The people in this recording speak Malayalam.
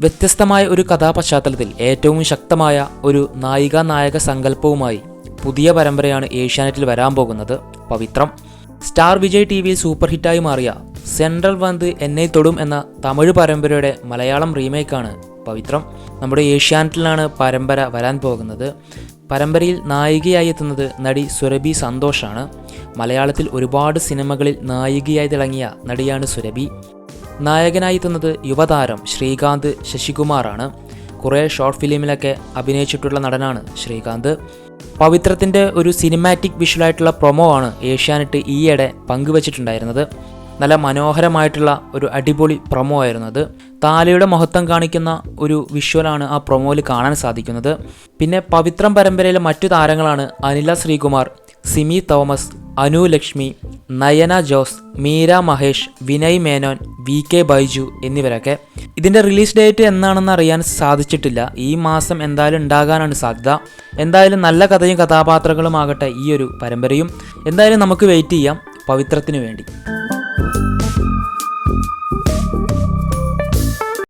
വ്യത്യസ്തമായ ഒരു കഥാപശ്ചാത്തലത്തിൽ ഏറ്റവും ശക്തമായ ഒരു നായിക നായക സങ്കല്പവുമായി പുതിയ പരമ്പരയാണ് ഏഷ്യാനെറ്റിൽ വരാൻ പോകുന്നത് പവിത്രം. സ്റ്റാർ വിജയ് ടി വിയിൽ സൂപ്പർ ഹിറ്റായി മാറിയ സെൻട്രൽ വന്ത് എന്നെ തൊടും എന്ന തമിഴ് പരമ്പരയുടെ മലയാളം റീമേക്കാണ് പവിത്രം. നമ്മുടെ ഏഷ്യാനെറ്റിലാണ് പരമ്പര വരാൻ പോകുന്നത്. പരമ്പരയിൽ നായികയായി എത്തുന്നത് നടി സുരഭി സന്തോഷാണ്. മലയാളത്തിൽ ഒരുപാട് സിനിമകളിൽ നായികയായി തിളങ്ങിയ നടിയാണ് സുരഭി. നായകനായി എത്തുന്നത് യുവതാരം ശ്രീകാന്ത് ശശികുമാറാണ്. കുറേ ഷോർട്ട് ഫിലിമിലൊക്കെ അഭിനയിച്ചിട്ടുള്ള നടനാണ് ശ്രീകാന്ത്. പവിത്രത്തിന്റെ ഒരു സിനിമാറ്റിക് വിഷ്വലായിട്ടുള്ള പ്രൊമോ ആണ് ഏഷ്യാനെറ്റ് ഈയിടെ പങ്കുവച്ചിട്ടുണ്ടായിരുന്നത്. നല്ല മനോഹരമായിട്ടുള്ള ഒരു അടിപൊളി പ്രൊമോ ആയിരുന്നു അത്. താലയുടെ മഹത്വം കാണിക്കുന്ന ഒരു വിഷ്വലാണ് ആ പ്രൊമോയിൽ കാണാൻ സാധിക്കുന്നത്. പിന്നെ പവിത്രം പരമ്പരയിലെ മറ്റു താരങ്ങളാണ് Anila Sreekumar Simi Thomas Anu Lakshmi Nayana Jose Meera Mahesh Vinay Menon V K Baiju എന്നിവരൊക്കെ ഇതിന്റെ റിലീസ് ഡേറ്റ് എന്നാണെന്ന് അറിയാൻ സാധിച്ചിട്ടില്ല. ഈ മാസം എന്തായാലും ഉണ്ടാകാനാണ് സാധ്യത. എന്തായാലും നല്ല കഥയും കഥാപാത്രങ്ങളുമാകട്ടെ ഈ ഒരു പരമ്പരയും. എന്തായാലും നമുക്ക് വെയിറ്റ് ചെയ്യാം പവിത്രത്തിന് വേണ്ടി.